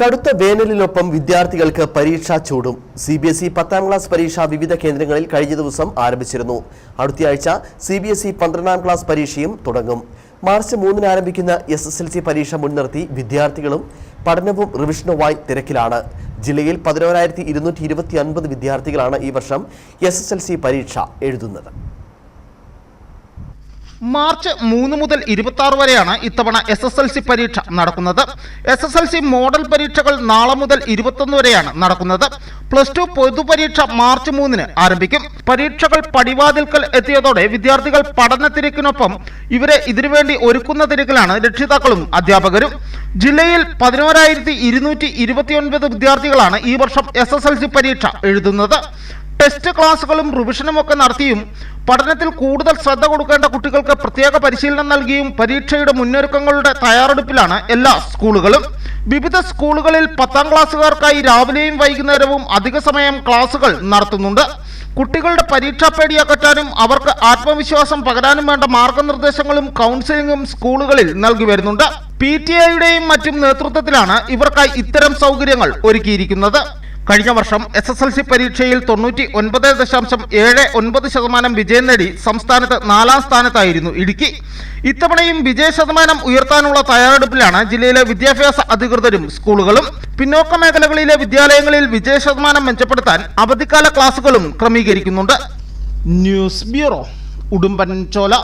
കടുത്ത വേനലിനൊപ്പം വിദ്യാർത്ഥികൾക്ക് പരീക്ഷാ ചൂടും. സി ബി എസ് ഇ പത്താം ക്ലാസ് പരീക്ഷ വിവിധ കേന്ദ്രങ്ങളിൽ കഴിഞ്ഞ ദിവസം ആരംഭിച്ചിരുന്നു. അടുത്തയാഴ്ച സി ബി എസ് ഇ പന്ത്രണ്ടാം ക്ലാസ് പരീക്ഷയും തുടങ്ങും. മാർച്ച് മൂന്നിന് ആരംഭിക്കുന്ന എസ് എസ് എൽ സി പരീക്ഷ മുൻനിർത്തി വിദ്യാർത്ഥികളും പഠനവും റിവിഷനുമായി തിരക്കിലാണ്. ജില്ലയിൽ പതിനോരായിരത്തി ഇരുന്നൂറ്റി ഇരുപത്തി അൻപത് വിദ്യാർത്ഥികളാണ് ഈ വർഷം എസ് എസ് എൽ സി പരീക്ഷ എഴുതുന്നത്. മാർച്ച് മൂന്ന് മുതൽ ഇരുപത്തി വരെയാണ് ഇത്തവണ എസ് എസ് എൽ സി പരീക്ഷ നടക്കുന്നത്. S S L C model പരീക്ഷകൾ നാളെ മുതൽ ഇരുപത്തൊന്ന് വരെയാണ് നടക്കുന്നത്. പ്ലസ് ടു പൊതുപരീക്ഷ മാർച്ച് മൂന്നിന് ആരംഭിക്കും. പരീക്ഷകൾ പടിവാതിൽക്കൽ എത്തിയതോടെ വിദ്യാർത്ഥികൾ പഠനത്തിരക്കിനൊപ്പം ഇവരെ ഇതിനുവേണ്ടി ഒരുക്കുന്ന തിരക്കിലാണ് രക്ഷിതാക്കളും അധ്യാപകരും. ജില്ലയിൽ പതിനോരായിരത്തി ഇരുന്നൂറ്റി ഇരുപത്തിയൊൻപത് വിദ്യാർത്ഥികളാണ് ഈ വർഷം എസ് എസ് എൽ സി പരീക്ഷ എഴുതുന്നത്. ടെസ്റ്റ് ക്ലാസുകളും റിവിഷനും ഒക്കെ നടത്തിയും പഠനത്തിൽ കൂടുതൽ ശ്രദ്ധ കൊടുക്കേണ്ട കുട്ടികൾക്ക് പ്രത്യേക പരിശീലനം നൽകിയും പരീക്ഷയുടെ മുന്നൊരുക്കങ്ങളുടെ തയ്യാറെടുപ്പിലാണ് എല്ലാ സ്കൂളുകളും. വിവിധ സ്കൂളുകളിൽ പത്താം ക്ലാസ്സുകാർക്കായി രാവിലെയും വൈകുന്നേരവും അധിക സമയം ക്ലാസുകൾ നടത്തുന്നുണ്ട്. കുട്ടികളുടെ പരീക്ഷാ പേടി അകറ്റാനും അവർക്ക് ആത്മവിശ്വാസം പകരാനും വേണ്ട മാർഗനിർദ്ദേശങ്ങളും കൗൺസിലിംഗും സ്കൂളുകളിൽ നൽകി വരുന്നുണ്ട്. പി ടി ഐയുടെയും മറ്റും നേതൃത്വത്തിലാണ് ഇവർക്കായി ഇത്തരം സൗകര്യങ്ങൾ ഒരുക്കിയിരിക്കുന്നത്. കഴിഞ്ഞ വർഷം എസ് എസ് എൽ സി പരീക്ഷയിൽ തൊണ്ണൂറ്റി ഒൻപത് ദശാംശം ഏഴ് ഒൻപത് ശതമാനം വിജയം നേടി സംസ്ഥാനത്ത് നാലാം സ്ഥാനത്തായിരുന്നു ഇടുക്കി. ഇത്തവണയും വിജയ ശതമാനം ഉയർത്താനുള്ള തയ്യാറെടുപ്പിലാണ് ജില്ലയിലെ വിദ്യാഭ്യാസ അധികൃതരും സ്കൂളുകളും. പിന്നോക്ക മേഖലകളിലെ വിദ്യാലയങ്ങളിൽ വിജയ ശതമാനം മെച്ചപ്പെടുത്താൻ അവധിക്കാല ക്ലാസുകളും ക്രമീകരിക്കുന്നുണ്ട്. ന്യൂസ് ബ്യൂറോ ഉടുമ്പൻ ചോല.